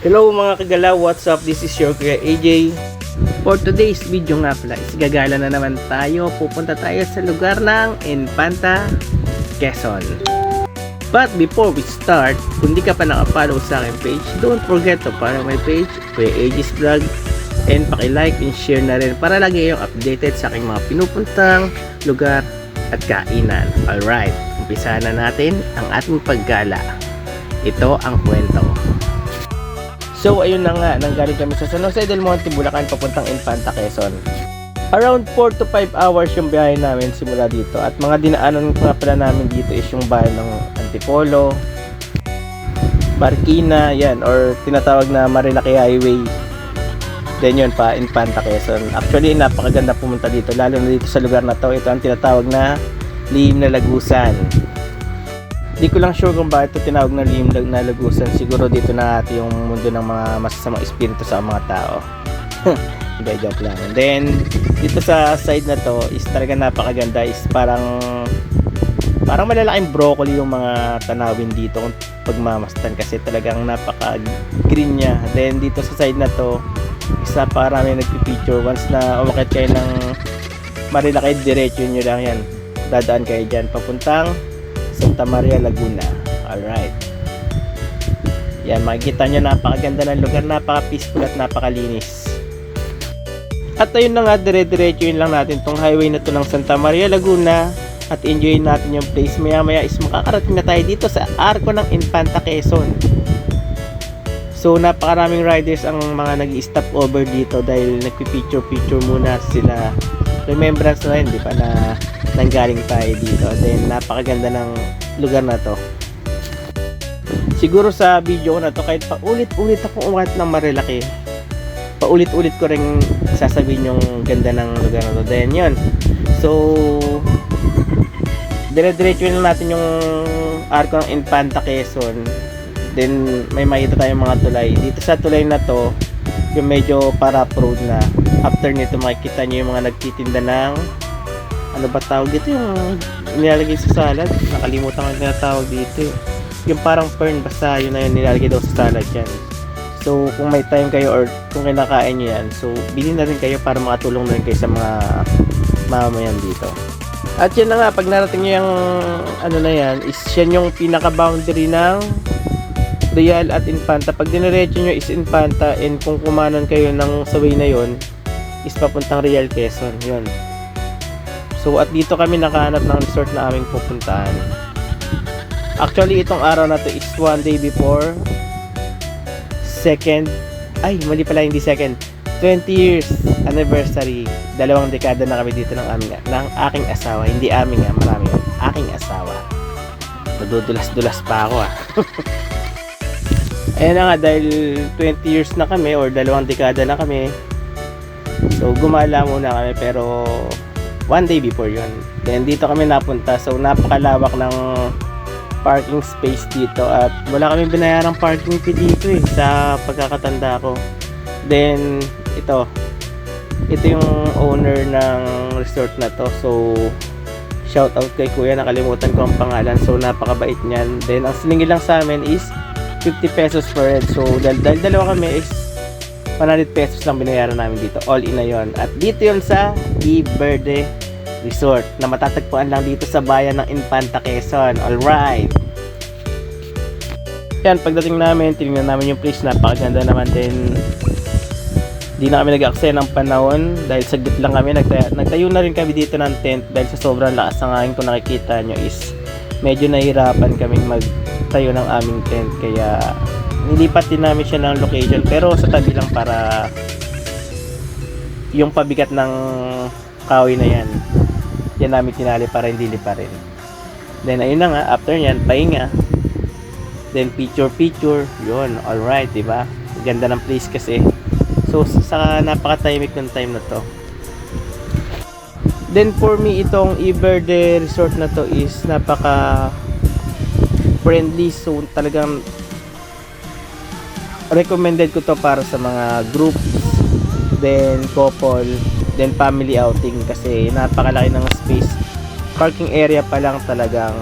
Hello mga kagalaw, what's up? This is your Kuya AJ. For today's video nga pala is gagala na naman tayo. Pupunta tayo sa lugar ng Infanta, Quezon. But before we start, kung di ka pa nakapollow sa aking page, don't forget to follow my page, Kuya AJ's Vlog, and paki-like and share na rin para lagi kayong updated sa aking mga pinupuntang lugar at kainan. Alright, umpisa na natin ang ating paggala. Ito ang kwento. So ayun na nga, nanggaling kami sa San Jose del Monte, Bulacan, papuntang Infanta, Quezon. Around 4 to 5 hours yung biyahe namin simula dito. At mga dinaanan nga pala namin dito is yung bayan ng Antipolo, Marikina, yan, or tinatawag na Marilaki Highway. Then yun pa, Infanta, Quezon. Actually, napakaganda pumunta dito, lalo na dito sa lugar na to. Ito ang tinatawag na Lihim na Lagusan. Di ko lang sure kung bakit ito tinawag na lihim na lagusan. Siguro dito na natin yung mundo ng mga masasamang espiritu sa mga tao. Hindi, joke lang. And then, dito sa side na to is talaga napakaganda. Is parang parang malalaking broccoli yung mga tanawin dito kung pagmamastan kasi talagang napaka-green niya. Then, dito sa side na to, isa parami nagpipicture. Once na umakit kayo ng Marilaki, diretso nyo lang yan. Dadaan kayo dyan. Papuntang Santa Maria Laguna. Alright. Yan, makikita nyo napakaganda ng lugar, napaka-peaceful at napakalinis. At ayun na nga, dire-diretso yun lang natin tong highway na to ng Santa Maria Laguna at enjoy natin yung place. Maya maya is makakarating na tayo dito sa Arco ng Infanta Quezon. So napakaraming riders ang mga nag stop over dito dahil nagpi-picture-picture muna sila. Remembrance na rin, di ba, na nanggaling tayo dito. Then napakaganda ng lugar na to. Siguro sa video ko na to, kahit paulit-ulit ako umat ng Marilaki, paulit-ulit ko rin sasabihin yung ganda ng lugar na to. Then yun. So, dire-diretso na natin yung arco ng Infanta Quezon. Then, may makita tayong mga tulay. Dito sa tulay na to, yung medyo para road na. After nito, makikita nyo yung mga nagtitinda ng ano ba tawag dito yung nilalagay sa salad. Nakalimutan ko yung tinatawag dito eh. yung parang fern basta yun na yun nilalagay daw sa salad yan. So kung may time kayo or kung kinakain nyo yan so bilhin na rin kayo para makatulong na rin kayo sa mga mamamayan dito. At yan na nga pag narating nyo yung ano na yan is yan yung pinaka boundary ng Real at Infanta. Pag diniretso nyo is Infanta and kung kumanan kayo ng sa way na yon is papuntang Real Quezon yun. So at dito kami nakahanap ng resort na aming pupuntahan. Actually itong araw na to is one day before second ay mali pala hindi second 20 years anniversary. Dalawang dekada na kami dito ng aming ng aking asawa. Hindi aming ah marami. Aking asawa. Madudulas-dulas pa ako ah. Ayan na nga dahil 20 years na kami or dalawang dekada na kami so gumala muna kami pero one day before yun. Then dito kami napunta. So napakalawak ng parking space dito at wala kami binayarang parking fee dito eh sa pagkakatanda ko. Then ito ito yung owner ng resort na to. So shout out kay kuya nakalimutan ko ang pangalan. So napakabait niyan. Then ang siningil lang sa amin is 50 pesos per head. So dahil, dahil dalawa kami is 100 pesos lang binayaran namin dito. All in na yon. At dito yon sa E Verde Resort na matatagpuan lang dito sa bayan ng Infanta Quezon. Alright! Yan, pagdating namin, tinignan namin yung place. Napakaganda naman din. Di na kami nag-aksaya ng panahon dahil saglit lang kami. Nagtayo, nagtayo na rin kami dito ng tent dahil sa sobrang lakas ng hangin kung nakikita nyo is medyo nahihirapan kaming magtayo ng aming tent. Kaya nilipat din namin siya ng location pero sa tabi lang para yung pabigat ng kahoy na yan yan namin tinali para hindi lipa rin then ayun na nga after nyan pahinga. Then picture picture yun alright diba? Ganda ng place kasi. So sa napaka-timing ng time na to. Then for me itong Iberde resort na to is napaka friendly so talagang recommended ko to para sa mga groups then couple then family outing kasi napakalaki ng space parking area pa lang talagang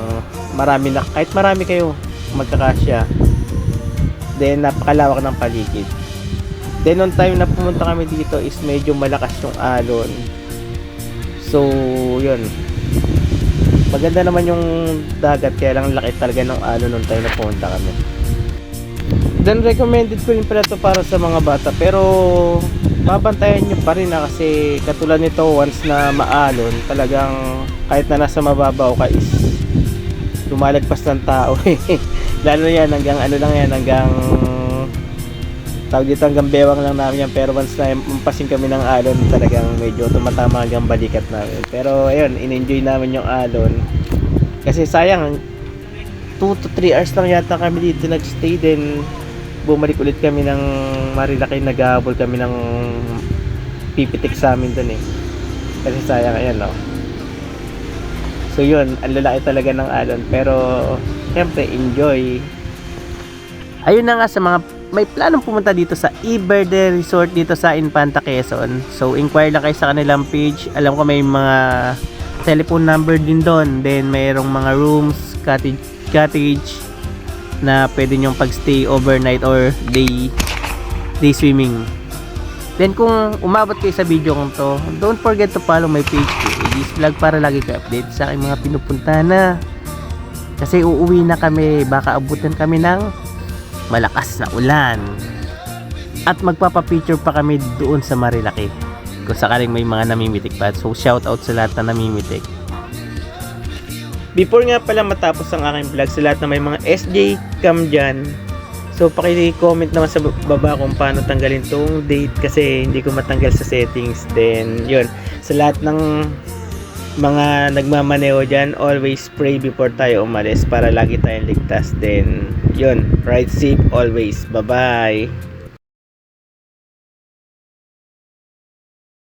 marami na kahit marami kayo magkakasya then napakalawak ng paligid. Then on time na pumunta kami dito is medyo malakas yung alon. So, yun. Maganda naman yung dagat kaya lang laki talaga ng alon nung time na pumunta kami. Then recommended ko rin pala to para sa mga bata pero babantayan nyo pa rin na kasi katulad nito once na maalon talagang kahit na nasa mababaw ka is lumalagpas ng tao eh. lalo yan hanggang ano lang yan hanggang tawag dito hanggang bewang lang namin yan. Pero once na umpasin kami ng alon talagang medyo tumatama hanggang balikat namin. Pero ayun in-enjoy namin yung alon. Kasi sayang 2 to 3 hours lang yata kami dito nagstay then bumalik ulit kami ng Marilaki naghahabol kami ng pipitik sa amin dun eh. Kasi sayang ayan no? So yun ang lalaki talaga ng alon. Pero syempre enjoy. Ayun na nga sa mga may planong pumunta dito sa Iberde Resort dito sa Infanta Quezon. So inquire lang kayo sa kanilang page. Alam ko may mga telephone number din doon. Then mayroong mga rooms cottage cottage na pwede nyong pagstay overnight or day day swimming. Then kung umabot kayo sa video kong to, don't forget to follow my page ko, AG's Vlog para lagi kayo update sa aking mga pinupunta na. Kasi uuwi na kami, baka abutan kami ng malakas na ulan. At magpapa-picture pa kami doon sa Marilaki. Kung sakaling may mga namimitik pa. So shout out sa lahat na namimitik. Before nga pala matapos ang aking vlog sa lahat na may mga SJ cam dyan, so paki-comment naman sa baba kung paano tanggalin tong date kasi hindi ko matanggal sa settings. Then, yun, sa lahat ng mga nagmamaneho dyan, always pray before tayo umalis para lagi tayong ligtas. Then, yun, ride safe always. Bye-bye!